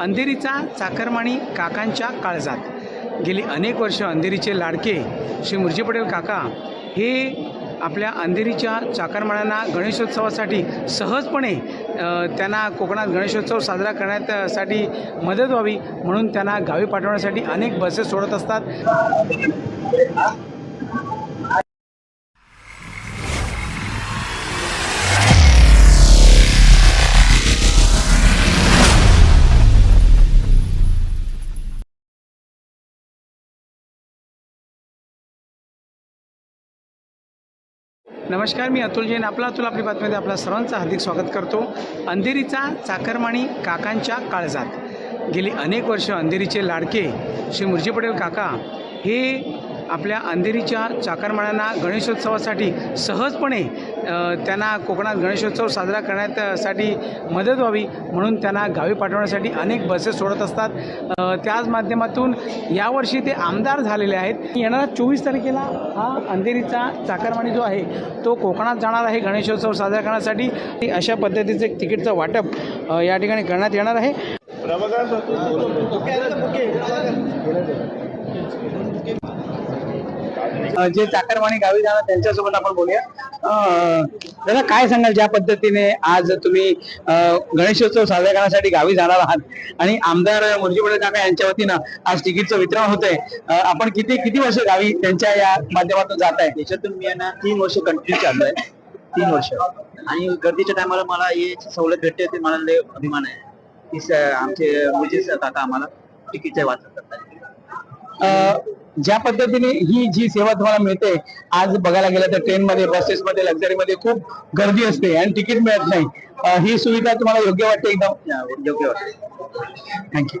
अंधेरीचा चाकरमाणी काकांच्या काळजात. गेली अनेक वर्ष अंधेरीचे लाडके श्री मुरजी पटेल काका हे आपल्या अंधेरीच्या चाकरमाळ्यांना गणेशोत्सवासाठी सहजपणे त्यांना कोकणात गणेशोत्सव साजरा करण्यासाठी मदत व्हावी म्हणून त्यांना गावी पाठवण्यासाठी अनेक बसेस सोडत असतात. नमस्कार मी अतुल जैन. आपला अतुल आपली बातमीमध्ये आपल्या सर्वांचं हार्दिक स्वागत करतो. अंधेरीचा चाकरमाणी काकांच्या काळजात. गेली अनेक वर्ष अंधेरीचे लाडके श्री मुरजी पटेल काका हे आपल्या अंधेरीच्या चाकरमान्यांना गणेशोत्सवासाठी सहजपणे त्यांना कोकणात गणेशोत्सव साजरा करण्यासाठी मदत व्हावी म्हणून त्यांना गावी पाठवण्यासाठी अनेक बसेस सोडत असतात. त्याच माध्यमातून यावर्षी ते आमदार झालेले आहेत. येणाऱ्या चोवीस तारखेला हा अंधेरीचा चाकरमानी जो आहे तो कोकणात जाणार आहे गणेशोत्सव साजरा करण्यासाठी. अशा पद्धतीचं एक तिकीटचं वाटप या ठिकाणी करण्यात येणार आहे. जे चाकरमानी गावी जाणार त्यांच्यासोबत आपण बोलूया. अ, दादा काय सांगाल ज्या पद्धतीने आज तुम्ही गणेशोत्सव साजरा करण्यासाठी गावी जाणार आहात? आणि आमदार मुरजी पटेल काका यांच्या वतीनं आज तिकीटचं वितरण होत आहे आपण किती किती वर्ष गावी त्यांच्या या माध्यमातून जात आहे? त्याच्यातून मी आहे ना तीन वर्ष कंटिन्यू चाललोय. तीन वर्ष. आणि गर्दीच्या टायमाला मला हे सवलत भेटते ते मला लय अभिमान आहे. की आमचे मुलचे काका आम्हाला तिकीटच्या वाचत करतात. अ, ज्या पद्धतीने ही जी सेवा तुम्हाला मिळते आज बघायला गेलं तर ट्रेनमध्ये बसेसमध्ये लक्झरीमध्ये खूप गर्दी असते आणि तिकीट मिळत नाही. ही सुविधा तुम्हाला योग्य वाटते एकदम? योग्य वाटते. थँक्यू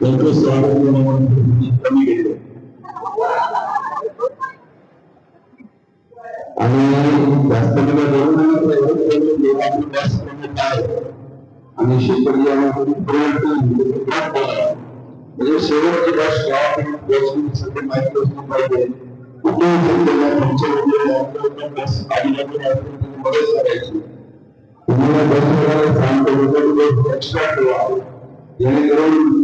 त्यांचं स्वागत म्हणून कमी घेतलं. आणि जास्त मला आणि शेतकरी म्हणजे, म्हणजे शेवटची बस माहिती असणं पाहिजे. कुठे तुमच्या म्हणजे मदत करायची. तुम्हाला बस सांगतो एक्स्ट्रा ठेवा. जेणेकरून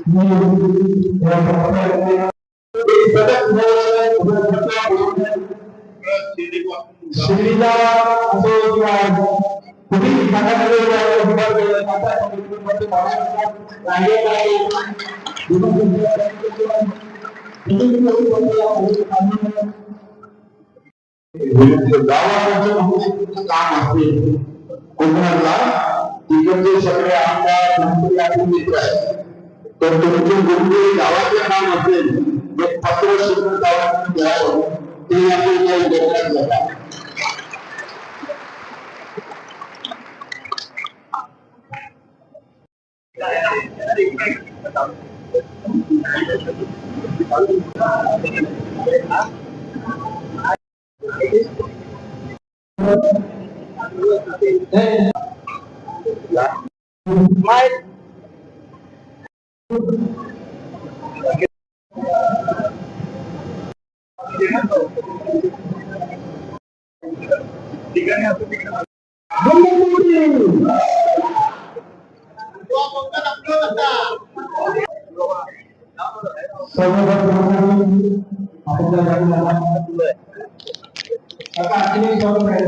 जय हिंद. श्रीला असो किंवा कुठेही भागामध्ये उभार केलं आता समुद्रामध्ये महाराष्ट्रात राहिले आहे. गावाकडचं म्हणजे काम असते कोकणातला तिकडचे सगळे आमदार मंत्री आणि मित्र आहेत तर तुमचे कोणतेही गावाचे काम असेल जे पत्र शोधून गावातून घ्यावं ते यातून या उद्योगात Kakak, ini jauh dari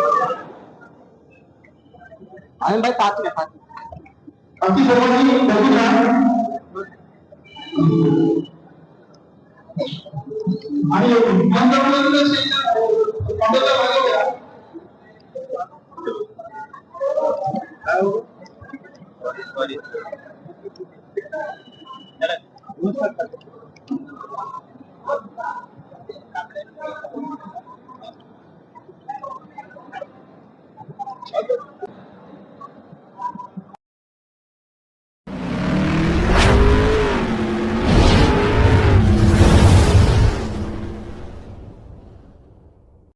आनंद भाई पाच मिनिट पाच आमची सर्वांची गर्दी करा आणि